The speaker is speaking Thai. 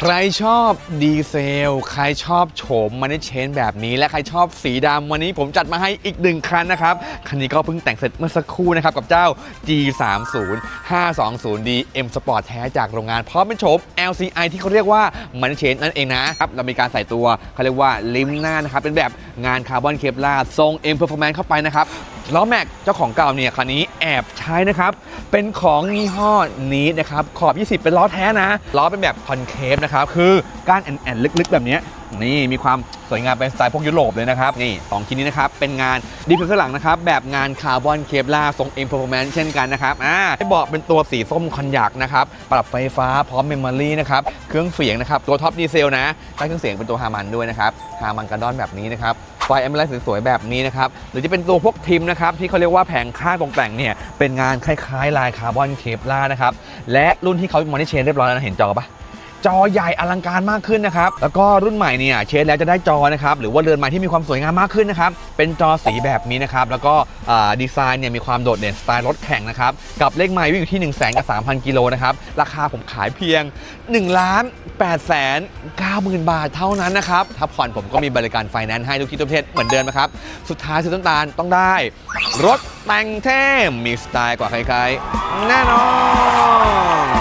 ใครชอบดีเซล ใครชอบโฉมมันนี่เชนแบบนี้ และใครชอบสีดำวันนี้ผมจัดมาให้อีกหนึ่งคันนะครับ คันนี้ก็เพิ่งแต่งเสร็จเมื่อสักครู่นะครับ กับเจ้า G30 520D M Sport แท้จากโรงงานพร้อมเป็นโฉม LCI ที่เขาเรียกว่ามันนี่เชนนั่นเองนะครับ เรามีการใส่ตัวเขาเรียกว่าลิมหน้านะครับ เป็นแบบงานคาร์บอนเคปลาทรง M Performance เข้าไปนะครับ ล้อแม็กเจ้าของเก่าเนี่ยคันนี้แอบใช้นะครับ เป็นของยี่ห้อนี้นะครับ ขอบ 20 เป็นล้อแท้นะล้อเป็นแบบคอนเคฟนะครับ คือก้านแอนๆลึกๆ แบบนี้นี่มีความสวยงามเป็นสไตล์พวกยุโรปเลยนะครับ นี่สองชิ้นนี้นะครับ เป็นงานดีเฟนข้างหลังนะครับ แบบงานคาร์บอนเคปลาทรง M Performance เช่นกันนะครับอ่าให้เบอกเป็นตัวสีส้มคอนยักนะครับ ปรับไฟฟ้าพร้อมเมมโมรี่นะครับ เครื่องเสียงนะครับ ตัวท็อปดีเซลนะใช้เครื่องเสียงเป็นตัวฮามันด้วยนะครับฮามันกระดอนแบบนี้นะครับ ไฟแอมเบลสวยๆแบบนี้นะครับหรือจะเป็นตัวพวกทิมนะครับที่เขาเรียกว่าแผงข้างตกแต่งเนี่ยเป็นงานคล้ายๆลายคาร์บอนเคปล่านะครับและรุ่นที่เขามอนิเชนเรียบร้อยแล้วนะเห็นจอปะ จอใหญ่อลังการมากขึ้นนะครับ แล้วก็รุ่นใหม่เนี่ยเชนแล้วจะได้จอนะครับหรือว่าเรือนไม้ที่มีความสวยงามมากขึ้นนะครับเป็นจอสีแบบนี้นะครับแล้วก็ดีไซน์เนี่ยมีความโดดเด่นสไตล์รถแข่งนะครับกับเลขไมล์วิ่งอยู่ที่1 0 0 0 0 0กับ3,000กิโลนะครับราคาผมขายเพียง1ล้าน8แสน9หมื่นบาทเท่านั้นนะครับถ้าผ่อนผมก็มีบริการไฟแนนซ์ให้ทุกที่ทุกประเทศเหมือนเดิมนะครับสุดท้ายซื้อต้นตาลต้องได้ รถแต่งเท่มีสไตล์กว่าใครๆแน่นอน